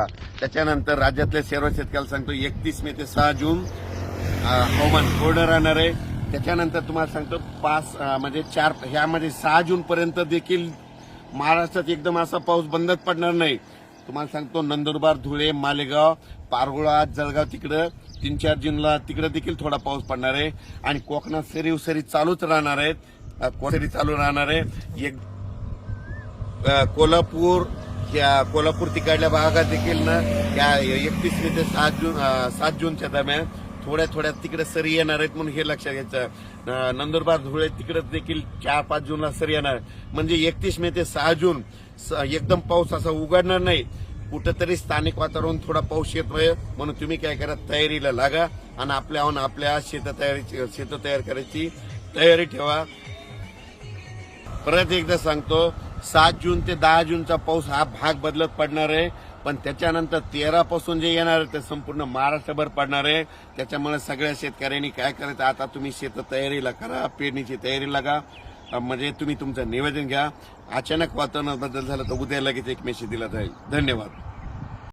त्याच्यानंतर राज्यातल्या सर्व शेतकऱ्याला सांगतो एकतीस मे ते सहा जून हवामान कोरडं राहणार आहे. त्याच्यानंतर तुम्हाला सांगतो पाच म्हणजे चार ह्यामध्ये सहा जून पर्यंत देखील महाराष्ट्रात एकदम असा पाऊस बंदच पडणार नाही. तुम्हाला सांगतो नंदुरबार धुळे मालेगाव पारगुळा जळगाव तिकडं तीन चार जूनला तिकडं देखील थोडा पाऊस पडणार आहे. आणि कोकणात सरी सरी चालूच राहणार आहेत. अं, कोसरी चालू राहणार आहे. एक कोल्हापूर कोल्हापूर तिकडल्या भागात देखील ना या एकतीस मे ते सात जून सात जूनच्या दरम्यान थोड्या थोड्या तिकडे सरी येणार आहेत म्हणून हे लक्षात घ्यायचं. नंदुरबार धुळे तिकडे देखील चार पाच जूनला सरी येणार. म्हणजे एकतीस मे ते सहा जून स- एकदम पाऊस असा उघडणार नाही. कुठंतरी स्थानिक वातावरण थोडा पाऊस येतोय म्हणून तुम्ही काय करा तयारीला लागा आणि आपल्याहून आपल्या शेत तयारीची शेत तयार करायची तयारी ठेवा. परत एकदा सांगतो सात जून ते दहा जूनचा पाऊस हा भाग बदलत पडणार आहे. पण त्याच्यानंतर तेरापासून जे येणार आहे ते संपूर्ण महाराष्ट्रभर पडणार आहे. त्याच्यामुळे सगळ्या शेतकऱ्यांनी काय करायचं? आता तुम्ही शेत तयारीला करा पेरणीची तयारी लागा. म्हणजे तुम्ही तुमचं निवेदन घ्या. अचानक वातावरणात बदल झाला तर उद्या लगेच एक मेसेज दिला जाईल. धन्यवाद.